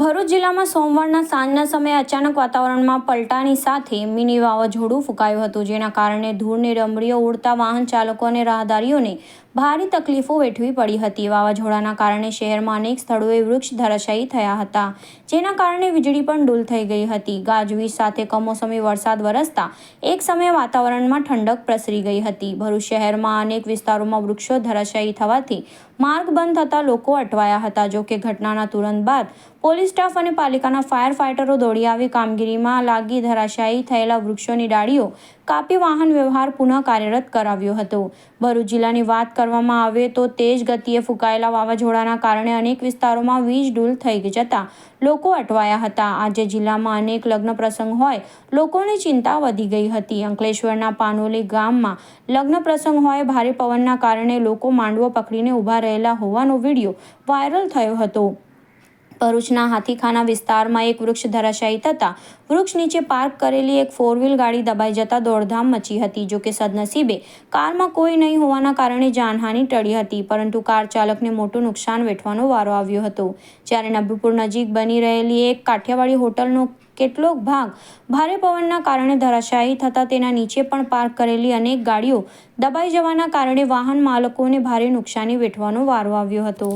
ભરૂચ જિલ્લામાં સોમવારના સાંજના સમયે અચાનક વાતાવરણમાં પલટાની સાથે મિની વાવાઝોડું ફૂંકાયું હતું, જેના કારણે ધૂળની રમણીઓ ઉડતા વાહન ચાલકો અને રાહદારીઓને ભારે તકલીફો વેઠવી પડી હતી. વાવાઝોડાના કારણે શહેરમાં અનેક સ્થળોએ વૃક્ષ ધરાશાયી થયા હતા, જેના કારણે વીજળી પણ ડૂલ થઈ ગઈ હતી. ગાજવીજ સાથે કમોસમી વરસાદ વરસતા એક સમયે વાતાવરણમાં ઠંડક પ્રસરી ગઈ હતી. ભરૂચ શહેરમાં અનેક વિસ્તારોમાં વૃક્ષો ધરાશાયી થવાથી માર્ગ બંધ થતાં લોકો અટવાયા હતા. જોકે ઘટનાના તુરંત બાદ સ્ટાફ અને પાલિકાના ફાયર ફાઇટરો દોડી આવી કામગીરીમાં લાગી ધરાશાયી થયેલા વૃક્ષોની ડાળીઓ કાપી વાહન વ્યવહાર પુનઃ કાર્યરત કરાવ્યો હતો. ભરૂચ જિલ્લાની વાત કરવામાં આવે તો તેજ ગતિએ ફૂંકાયેલા વાવાઝોડાના કારણે અનેક વિસ્તારોમાં વીજ ડૂલ થઈ જતા લોકો અટવાયા હતા. આજે જિલ્લામાં અનેક લગ્ન પ્રસંગ હોય, લોકોની ચિંતા વધી ગઈ હતી. અંકલેશ્વરના પાનોલી ગામમાં લગ્ન પ્રસંગ હોય, ભારે પવનના કારણે લોકો માંડવો પકડીને ઊભા રહેલા હોવાનો વીડિયો વાયરલ થયો હતો. ભરૂચના હાથીખાના વિસ્તારમાં એક વૃક્ષ ધરાશાયી થતાં વૃક્ષ નીચે પાર્ક કરેલી એક ફોર વ્હીલ ગાડી દબાઈ જતા દોડધામ મચી હતી જોકે સદનસીબે કારમાં કોઈ નહીં હોવાના કારણે જાનહાનિ ટળી હતી, પરંતુ કાર ચાલકને મોટું નુકસાન વેઠવાનો વારો આવ્યો હતો. જ્યારે નબીપુર નજીક બની રહેલી એક કાઠિયાવાડી હોટલનો કેટલોક ભાગ ભારે પવનના કારણે ધરાશાયી થતાં તેના નીચે પણ પાર્ક કરેલી અનેક ગાડીઓ દબાઈ જવાના કારણે વાહન માલકોને ભારે નુકસાની વેઠવાનો વારો આવ્યો હતો.